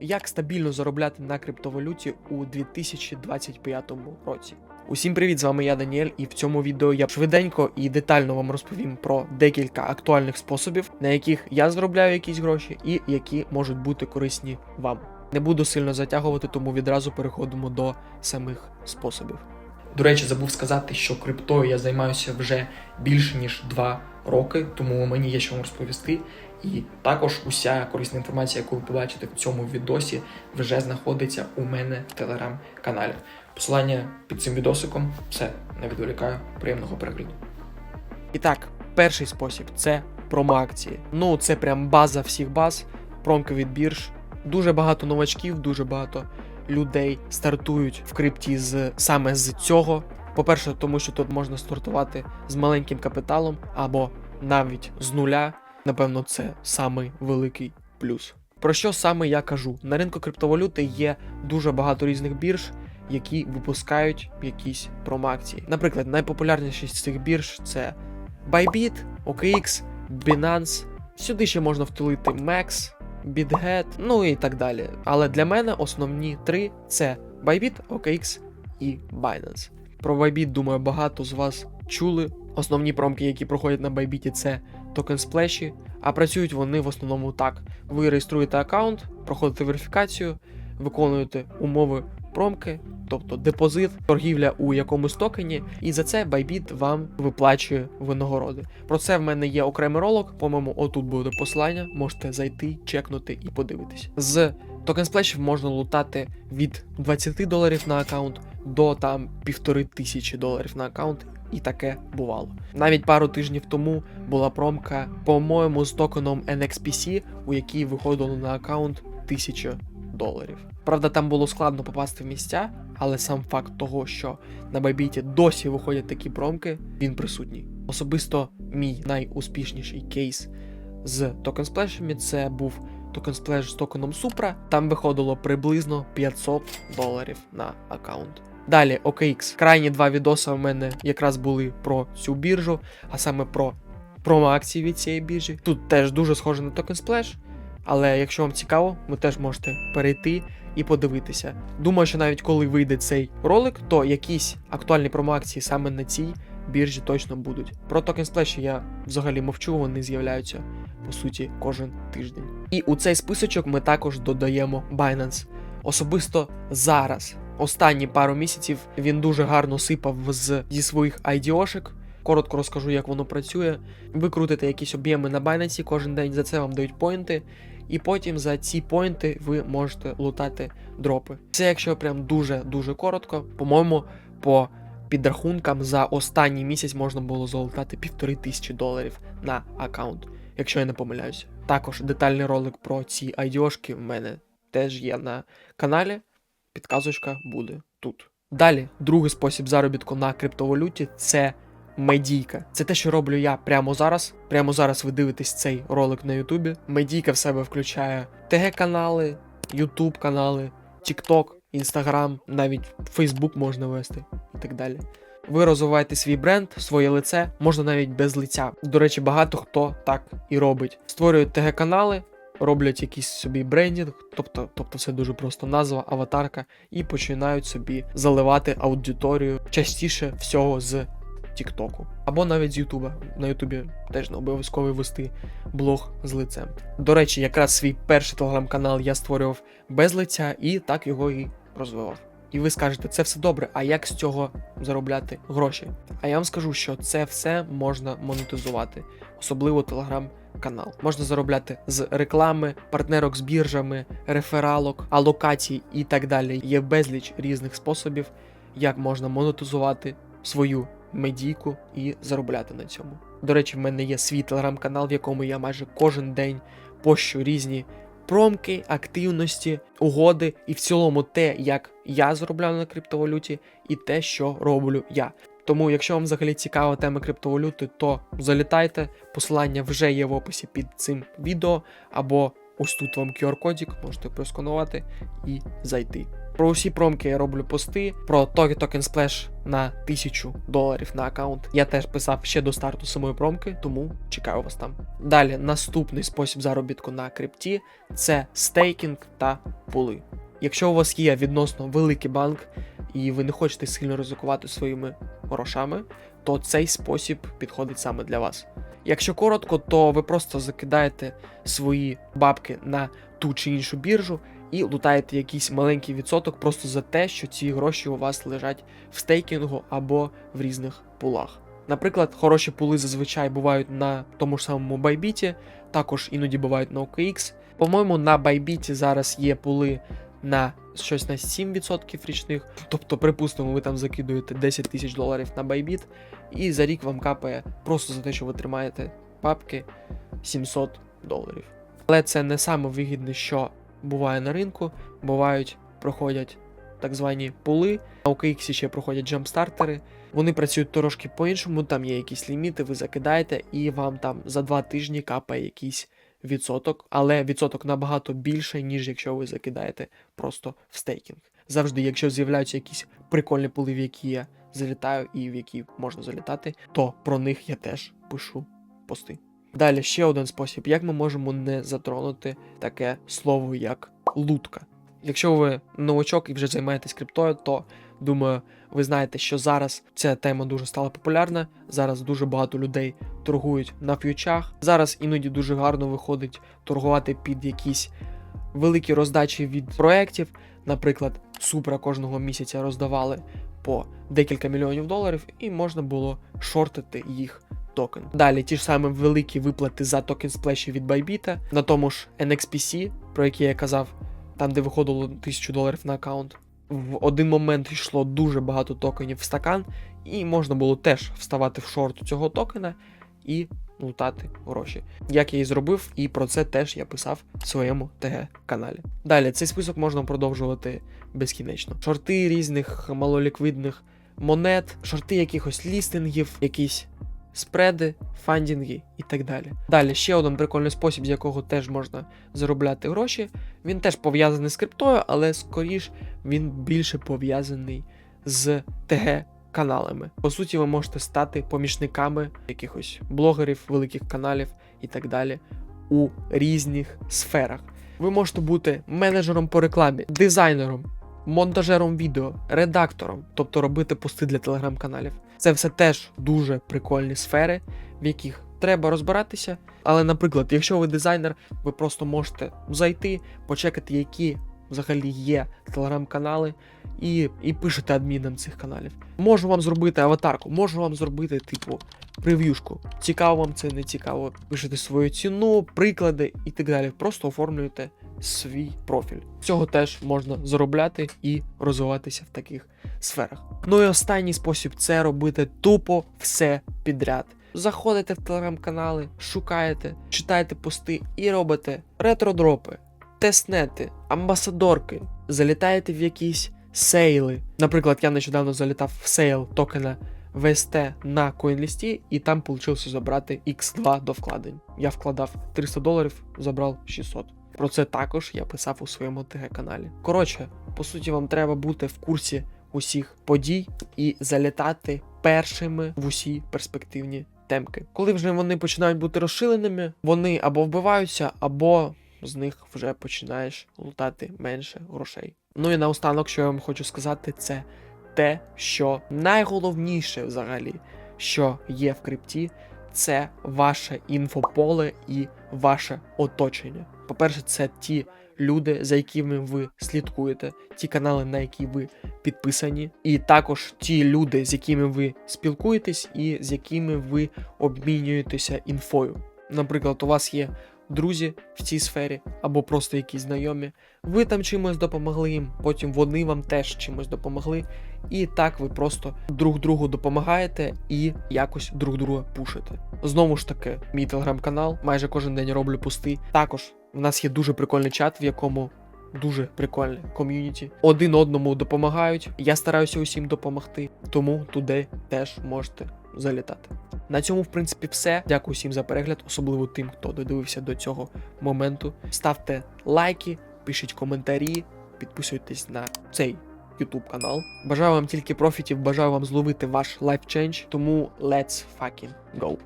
Як стабільно заробляти на криптовалюті у 2025 році? Усім привіт, з вами я Даніель, і в цьому відео я швиденько і детально вам розповім про декілька актуальних способів, на яких я заробляю якісь гроші, і які можуть бути корисні вам. Не буду сильно затягувати, тому відразу переходимо до самих способів. До речі, забув сказати, що криптою я займаюся вже більше ніж 2 роки, тому мені є що вам розповісти. І також уся корисна інформація, яку ви побачите в цьому відосі, вже знаходиться у мене в телеграм-каналі. Посилання під цим відосиком. Все, не відволікаю. Приємного перегляду. І так, перший спосіб це промо-акції. Ну, це прям база всіх баз, промки від бірж. Дуже багато новачків, дуже багато людей стартують в крипті з саме з цього. По-перше, тому що тут можна стартувати з маленьким капіталом або навіть з нуля. Напевно, це самий великий плюс. Про що саме я кажу? На ринку криптовалюти є дуже багато різних бірж, які випускають якісь промоакції. Наприклад, найпопулярніші з цих бірж це Bybit, OKX, Binance. Сюди ще можна втулити MEX, BitGet, ну і так далі. Але для мене основні три це Bybit, OKX і Binance. Про Bybit, думаю, багато з вас чули. Основні промки, які проходять на Bybit, це токен сплеші, а працюють вони в основному так: ви реєструєте аккаунт, проходите верифікацію, виконуєте умови промки, тобто депозит, торгівля у якомусь токені, і за це Bybit вам виплачує винагороди. Про це в мене є окремий ролик. По-моєму, отут буде посилання, можете зайти, чекнути і подивитись. З токен сплешів можна лутати від 20 доларів на аккаунт до там півтори тисячі доларів на аккаунт. І таке бувало. Навіть пару тижнів тому була промка, по-моєму, з токеном NXPC, у якій виходило на аккаунт 1000 доларів. Правда, там було складно попасти в місця, але сам факт того, що на Байбіті досі виходять такі промки, він присутній. Особисто мій найуспішніший кейс з токен сплешами це був токен сплеш з токеном Supra. Там виходило приблизно 500 доларів на аккаунт. Далі OKX. Крайні два відоси у мене якраз були про цю біржу, а саме про промо-акції від цієї біржі. Тут теж дуже схоже на токен Splash, але якщо вам цікаво, ви теж можете перейти і подивитися. Думаю, що навіть коли вийде цей ролик, то якісь актуальні промо-акції саме на цій біржі точно будуть. Про токен Splash я взагалі мовчу, вони з'являються по суті кожен тиждень. І у цей списочок ми також додаємо Binance. Особисто зараз останні пару місяців він дуже гарно сипав з, зі своїх IDO-шек. Коротко розкажу, як воно працює. Ви крутите якісь об'єми на Binance кожен день, за це вам дають поінти, і потім за ці поінти ви можете лутати дропи. Це якщо прям дуже-дуже коротко, по-моєму, по підрахункам за останній місяць можна було залутати півтори тисячі доларів на аккаунт, якщо я не помиляюся. Також детальний ролик про ці IDO-шки в мене теж є на каналі. Підказочка буде тут. Далі, другий спосіб заробітку на криптовалюті це медійка. Це те, що роблю я прямо зараз. Прямо зараз ви дивитесь цей ролик на Ютубі. Медійка в себе включає ТГ-канали, Ютуб канали, TikTok, Instagram, навіть Facebook можна вести і так далі. Ви розвиваєте свій бренд, своє лице, можна навіть без лиця. До речі, багато хто так і робить. Створюють ТГ-канали, роблять якийсь собі брендінг, тобто, тобто це дуже просто назва, аватарка, і починають собі заливати аудиторію частіше всього з Тіктоку. Або навіть з Ютуба. На Ютубі теж не обов'язково вести блог з лицем. До речі, якраз свій перший телеграм-канал я створював без лиця і так його і розвивав. І ви скажете, це все добре, а як з цього заробляти гроші? А я вам скажу, що це все можна монетизувати, особливо телеграм-канал. Можна заробляти з реклами, партнерок з біржами, рефералок, алокацій і так далі. Є безліч різних способів, як можна монетизувати свою медійку і заробляти на цьому. До речі, в мене є свій телеграм-канал, в якому я майже кожен день пощу різні промки, активності, угоди і в цілому те, як я заробляю на криптовалюті, і те, що роблю я. Тому, якщо вам взагалі цікава тема криптовалюти, то залітайте. Посилання вже є в описі під цим відео, або ось тут вам QR-кодик, можете просканувати і зайти. Про усі промки я роблю пости. Про Token Token Splash на 1000 доларів на аккаунт. Я теж писав ще до старту самої промки, тому чекаю вас там. Далі, наступний спосіб заробітку на крипті це стейкінг та пули. Якщо у вас є відносно великий банк і ви не хочете сильно ризикувати своїми грошами, то цей спосіб підходить саме для вас. Якщо коротко, то ви просто закидаєте свої бабки на ту чи іншу біржу і лутаєте якийсь маленький відсоток просто за те, що ці гроші у вас лежать в стейкінгу або в різних пулах. Наприклад, хороші пули зазвичай бувають на тому ж самому Байбіті, також іноді бувають на OKX. По-моєму, на Байбіті зараз є пули на щось на 7% річних. Тобто, припустимо, ви там закидуєте 10 тисяч доларів на Байбіт, і за рік вам капає просто за те, що ви тримаєте папки 700 доларів. Але це не саме вигідне, що буває на ринку. Бувають, проходять так звані пули. На OKX ще проходять джампстартери. Вони працюють трошки по-іншому, там є якісь ліміти, ви закидаєте, і вам там за два тижні капає якийсь відсоток, але відсоток набагато більше, ніж якщо ви закидаєте просто в стейкінг. Завжди, якщо з'являються якісь прикольні пули, в які я залітаю і в які можна залітати, то про них я теж пишу пости. Далі ще один спосіб, як ми можемо не затронути таке слово, як лутка. Якщо ви новачок і вже займаєтесь криптою, то думаю, ви знаєте, що зараз ця тема дуже стала популярна. Зараз дуже багато людей торгують на ф'ючах. Зараз іноді дуже гарно виходить торгувати під якісь великі роздачі від проєктів. Наприклад, Супра кожного місяця роздавали по декілька мільйонів доларів, і можна було шортити їх токен. Далі ті ж самі великі виплати за токен сплеші від Bybit, на тому ж NXPC, про який я казав, там де виходило 1000 доларів на аккаунт. В один момент йшло дуже багато токенів в стакан, і можна було теж вставати в шорт цього токена і лутати гроші. Як я і зробив, і про це теж я писав в своєму ТГ-каналі. Далі цей список можна продовжувати безкінечно. Шорти різних малоліквідних монет, шорти якихось лістингів, якісь спреди, фандінги і так далі. Далі ще один прикольний спосіб, з якого теж можна заробляти гроші. Він теж пов'язаний з криптою, але скоріш він більше пов'язаний з ТГ. Каналами. По суті, ви можете стати помічниками якихось блогерів, великих каналів і так далі у різних сферах. Ви можете бути менеджером по рекламі, дизайнером, монтажером відео, редактором, тобто робити пости для телеграм-каналів. Це все теж дуже прикольні сфери, в яких треба розбиратися. Але, наприклад, якщо ви дизайнер, ви просто можете зайти, почекати, які взагалі є телеграм-канали, і, і пишете адмінам цих каналів. Можу вам зробити аватарку, можу вам зробити, типу, прев'юшку. Цікаво вам це, не цікаво. Пишете свою ціну, приклади і так далі. Просто оформлюєте свій профіль. Цього теж можна заробляти і розвиватися в таких сферах. Ну і останній спосіб це робити тупо все підряд. Заходите в телеграм-канали, шукаєте, читаєте пости і робите ретродропи, тестнети, амбасадорки, залітаєте в якісь сейли. Наприклад, я нещодавно залітав в сейл токена VST на CoinList, і там вийшло забрати X2 до вкладень. Я вкладав 300 доларів, забрав 600. Про це також я писав у своєму ТГ-каналі. Коротше, по суті, вам треба бути в курсі усіх подій і залітати першими в усі перспективні темки. Коли вже вони починають бути розширеними, вони або вбиваються, або з них вже починаєш лутати менше грошей. Ну і наостанок, що я вам хочу сказати, це те, що найголовніше взагалі, що є в крипті, це ваше інфополе і ваше оточення. По-перше, це ті люди, за якими ви слідкуєте, ті канали, на які ви підписані, і також ті люди, з якими ви спілкуєтесь, і з якими ви обмінюєтеся інфою. Наприклад, у вас є друзі в цій сфері або просто якісь знайомі. Ви там чимось допомогли їм, потім вони вам теж чимось допомогли. І так ви просто друг другу допомагаєте і якось друг друга пушите. Знову ж таки, мій телеграм-канал, майже кожен день роблю пусти. Також в нас є дуже прикольний чат, в якому дуже прикольне ком'юніті. Один одному допомагають. Я стараюся усім допомогти, тому туди теж можете залітати. На цьому, в принципі, все. Дякую всім за перегляд, особливо тим, хто додивився до цього моменту. Ставте лайки, пишіть коментарі, підписуйтесь на цей YouTube канал. Бажаю вам тільки профітів, бажаю вам зловити ваш life change, тому let's fucking go.